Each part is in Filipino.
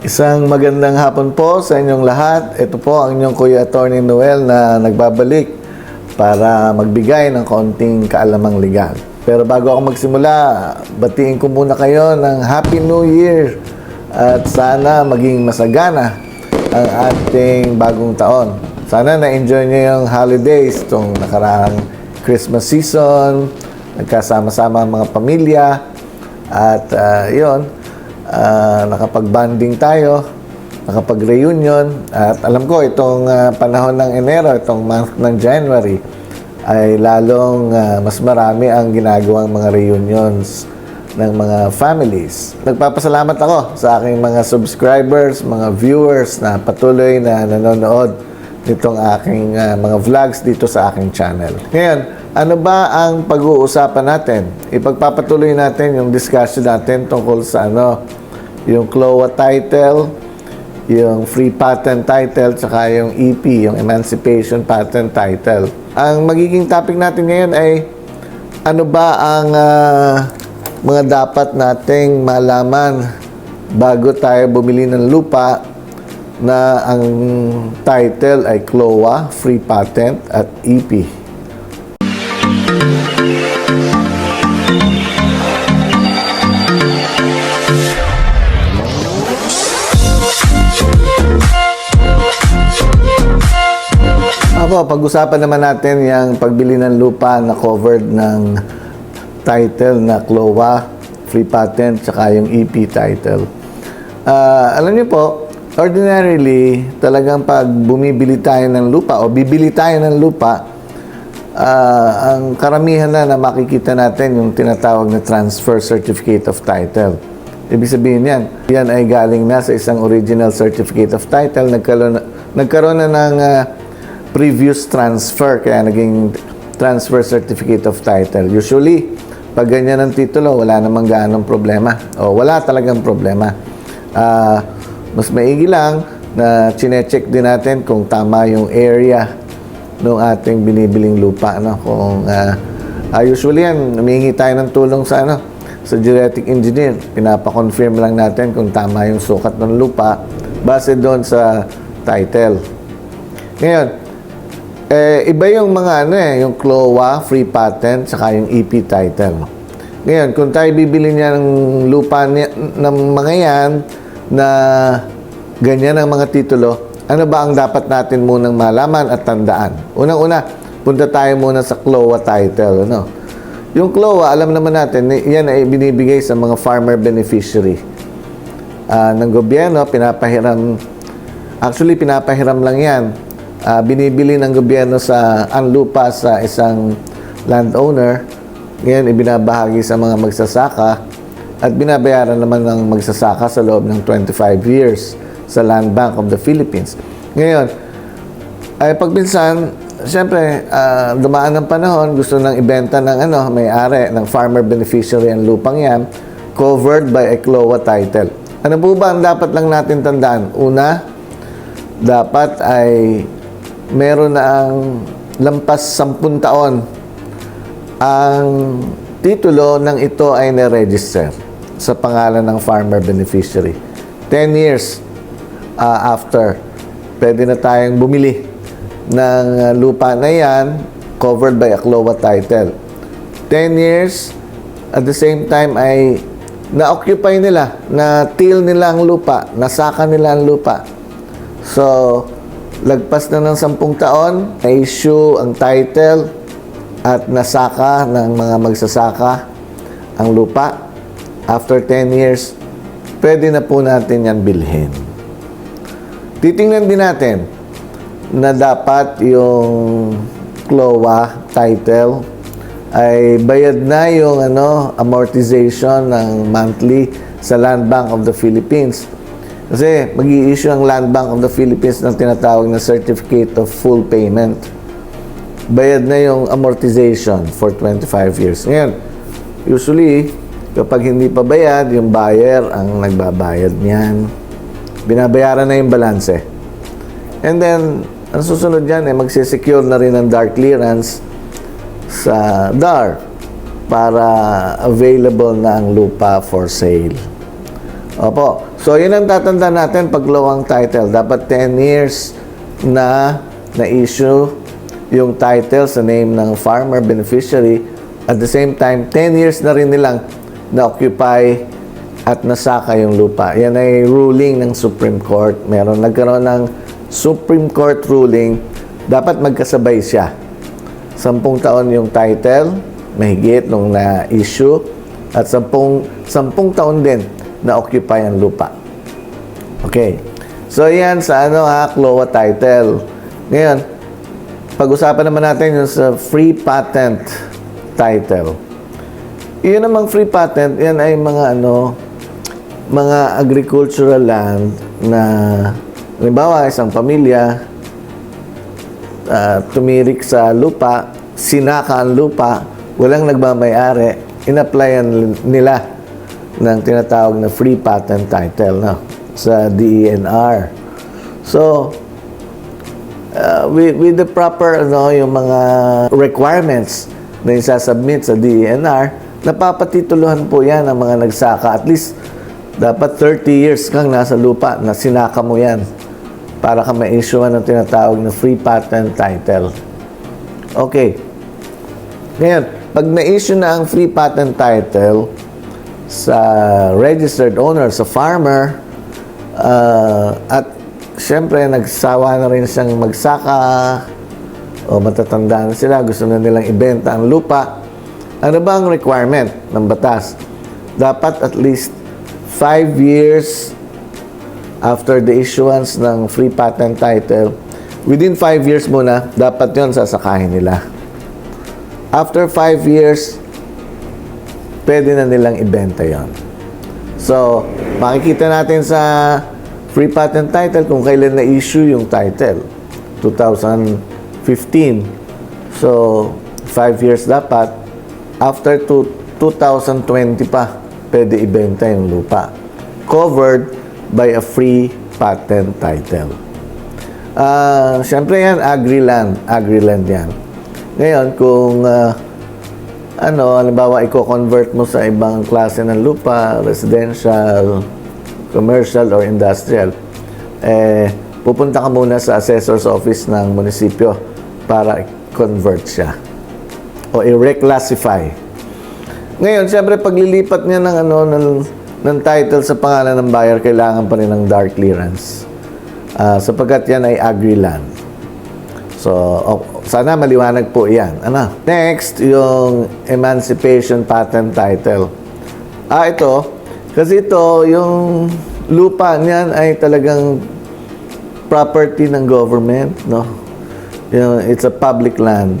Isang magandang hapon po sa inyong lahat. Ito po ang inyong Kuya Attorney Noel na nagbabalik para magbigay ng kaunting kaalamang legal. Pero bago ako magsimula, batiin ko muna kayo ng Happy New Year at sana maging masagana ang ating bagong taon. Sana na-enjoy niyo yung holidays, itong nakaraang Christmas season, nagkasama-sama ang mga pamilya, at uh, yun, ah, nakapag-banding tayo, nakapag-reunion, at alam ko itong ah, panahon ng Enero, itong month ng January, ay lalong ah, mas marami ang ginagawang mga reunions ng mga families. Nagpapasalamat ako sa aking mga subscribers, mga viewers na patuloy na nanonood nitong aking ah, mga vlogs dito sa aking channel. Ngayon, ano ba ang pag-uusapan natin? Ipagpapatuloy natin yung discussion natin tungkol sa ano, yung CLOA title, yung free patent title, tsaka yung EP, yung Emancipation Patent Title. Ang magiging topic natin ngayon ay ano ba ang ah, mga dapat nating malaman bago tayo bumili ng lupa na ang title ay CLOA, Free Patent at EP. Pag-usapan naman natin yung pagbili ng lupa na covered ng title na CLOA, free patent, tsaka yung EP title. Ah, alam niyo po, ordinarily, talagang pag bumibili tayo ng lupa o bibili tayo ng lupa, ah, ang karamihan na na makikita natin yung tinatawag na transfer certificate of title. Ibig sabihin yan, yan ay galing na sa isang original certificate of title, nagkaroon na, nagkaroon na ng ah, previous transfer, kaya naging transfer certificate of title. Usually, pag ganyan ang titulo, wala namang gaanong problema. O wala talagang problema. Ah, mas maigi lang na chinecheck din natin kung tama yung area ng ating binibiling lupa. No? Kung, ah, ah, usually yan, humingi tayo ng tulong sa ano, sa genetic engineer. Pinapa-confirm lang natin kung tama yung sukat ng lupa base doon sa title. Ngayon, eh, iba yung mga ano eh, yung CLOA, free patent, saka yung EP title. Ngayon, kung tayo bibili niya ng lupa niya, ng mga yan na ganyan ang mga titulo, ano ba ang dapat natin munang malaman at tandaan? Unang-una, punta tayo muna sa CLOA title. Ano? Yung CLOA, alam naman natin, yan ay binibigay sa mga farmer beneficiary ah, ng gobyerno, pinapahiram, actually pinapahiram lang yan. Ah, binibili ng gobyerno sa ang lupa sa isang landowner, ngayon ibinabahagi sa mga magsasaka at binabayaran naman ng magsasaka sa loob ng 25 years sa Land Bank of the Philippines. Ngayon, ay pagpinsan, siyempre, ah, dumaan ng panahon, gusto nang ibenta ng ano, may-ari, ng farmer beneficiary ang lupang yan, covered by a CLOA title. Ano po ba ang dapat lang natin tandaan? Una, dapat ay meron na ang lampas sampun taon ang titulo ng ito ay na-register sa pangalan ng farmer beneficiary. 10 years ah, after, pwede na tayong bumili ng ah, lupa na yan covered by a CLOA title. 10 years, at the same time ay na-occupy nila, na till nila ang lupa, nasaka nila ang lupa. So, lagpas na ng sampung taon, na-issue ang title at nasaka ng mga magsasaka ang lupa. After 10 years, pwede na po natin yan bilhin. Titingnan din natin na dapat yung CLOA title ay bayad na yung ano amortization ng monthly sa Land Bank of the Philippines. Kasi mag issue ang Land Bank of the Philippines ng tinatawag na Certificate of Full Payment. Bayad na yung amortization for 25 years. Ngayon, usually, kapag hindi pa bayad, yung buyer ang nagbabayad niyan. Binabayaran na yung balanse. And then, ang susunod dyan, eh, magsisecure na rin ng dark clearance sa DAR para available na ang lupa for sale. Opo. So, yun ang tatanda natin pag lowang title. Dapat 10 years na na-issue yung title sa name ng farmer beneficiary. At the same time, 10 years na rin nilang na-occupy at nasaka yung lupa. Yan ay ruling ng Supreme Court. Meron nagkaroon ng Supreme Court ruling. Dapat magkasabay siya. Sampung taon yung title, mahigit nung na-issue. At sampung, sampung taon din na-occupy ang lupa. Okay. So, yan sa ano ha, CLOA title. Ngayon, pag-usapan naman natin yung sa free patent title. Yun namang free patent, yan ay mga ano, mga agricultural land na, halimbawa, isang pamilya, ah, tumirik sa lupa, sinaka ang lupa, walang nagmamayari, in-applyan nila ng tinatawag na free patent title no, sa DENR. So, uh, with, with the proper ano, yung mga requirements na isasubmit sa DENR, napapatituluhan po yan ang mga nagsaka. At least, dapat 30 years kang nasa lupa na sinaka mo yan para ka ma-issue ng tinatawag na free patent title. Okay. Ngayon, pag na-issue na ang free patent title sa registered owner, sa farmer, uh, at siyempre nagsawa na rin siyang magsaka o matatanda na sila, gusto na nilang ibenta ang lupa, ano ba ang requirement ng batas? Dapat at least 5 years after the issuance ng free patent title, within 5 years muna, dapat yon sasakahin nila. After 5 years, pwede na nilang ibenta yon. So, makikita natin sa free patent title kung kailan na-issue yung title. 2015. So, 5 years dapat. After to, 2020 pa, pwede ibenta yung lupa. Covered by a free patent title. Ah, Siyempre yan, agri-land. Agri-land yan. Ngayon, kung ah, ano, halimbawa, i-convert mo sa ibang klase ng lupa, residential, commercial, or industrial, eh, pupunta ka muna sa assessor's office ng munisipyo para i-convert siya o i-reclassify. Ngayon, siyempre, paglilipat niya ng, ano, ng, ng title sa pangalan ng buyer, kailangan pa rin ng dark clearance. Ah, sapagkat yan ay agri-land. So, sana maliwanag po yan. Ano? Next, yung Emancipation Patent Title. Ah, ito. Kasi ito, yung lupa niyan ay talagang property ng government, no? Yung, it's a public land.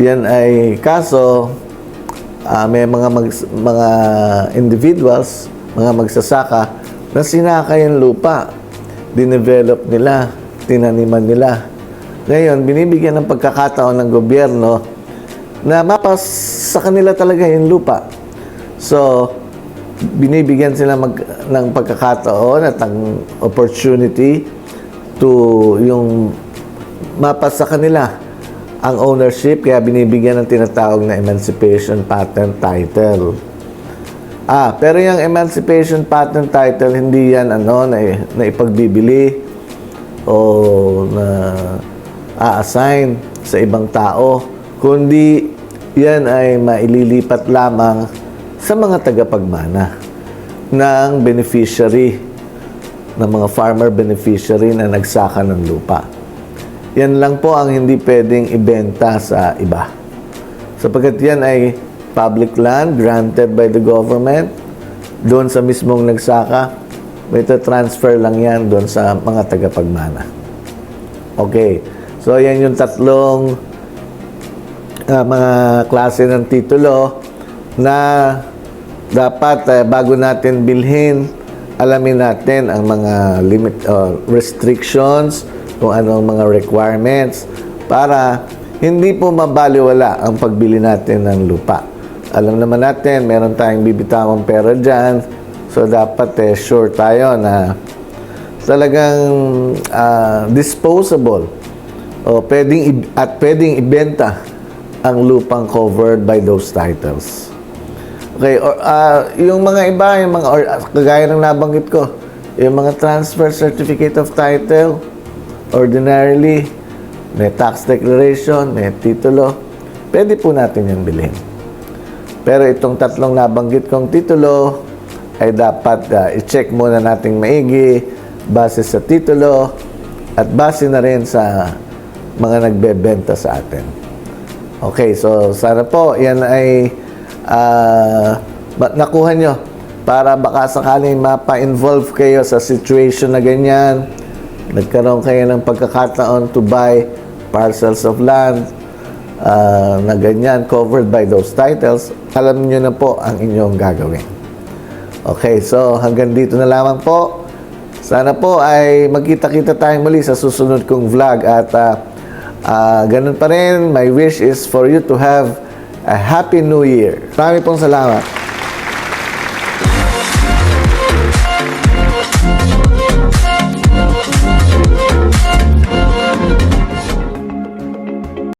Yan ay, kaso, ah, may mga mag- mga individuals, mga magsasaka, na sinaka yung lupa. Dinevelop nila, tinaniman nila. Ngayon, binibigyan ng pagkakataon ng gobyerno na mapas sa kanila talaga yung lupa. So, binibigyan sila mag, ng pagkakataon at ang opportunity to yung mapas sa kanila ang ownership kaya binibigyan ng tinatawag na emancipation patent title. Ah, pero yung emancipation patent title hindi yan ano na, na ipagbibili o na a-assign sa ibang tao, kundi yan ay maililipat lamang sa mga tagapagmana ng beneficiary, ng mga farmer beneficiary na nagsaka ng lupa. Yan lang po ang hindi pwedeng ibenta sa iba. Sapagkat yan ay public land granted by the government, doon sa mismong nagsaka, may transfer lang yan doon sa mga tagapagmana. Okay. So, yan yung tatlong ah, mga klase ng titulo na dapat eh, bago natin bilhin, alamin natin ang mga limit uh, restrictions, kung ano ang mga requirements para hindi po mabaliwala ang pagbili natin ng lupa. Alam naman natin, meron tayong bibitawang pera dyan, so dapat eh, sure tayo na talagang ah, disposable o pwedeng at pwedeng ibenta ang lupang covered by those titles. Okay, or, ah, yung mga iba, yung mga or, kagaya ng nabanggit ko, Yung mga transfer certificate of title, ordinarily, may tax declaration, may titulo, pwede po natin yung bilhin. Pero itong tatlong nabanggit kong titulo ay dapat ah, i-check muna nating maigi base sa titulo at base na rin sa mga nagbebenta sa atin. Okay, so sana po yan ay ma- nakuha nyo para baka sakaling mapa-involve kayo sa situation na ganyan, nagkaroon kayo ng pagkakataon to buy parcels of land ah, na ganyan covered by those titles, alam nyo na po ang inyong gagawin. Okay, so hanggang dito na lamang po. Sana po ay magkita-kita tayong muli sa susunod kong vlog at ah, ah, ganun pa rin, my wish is for you to have a happy new year. Marami pong salamat.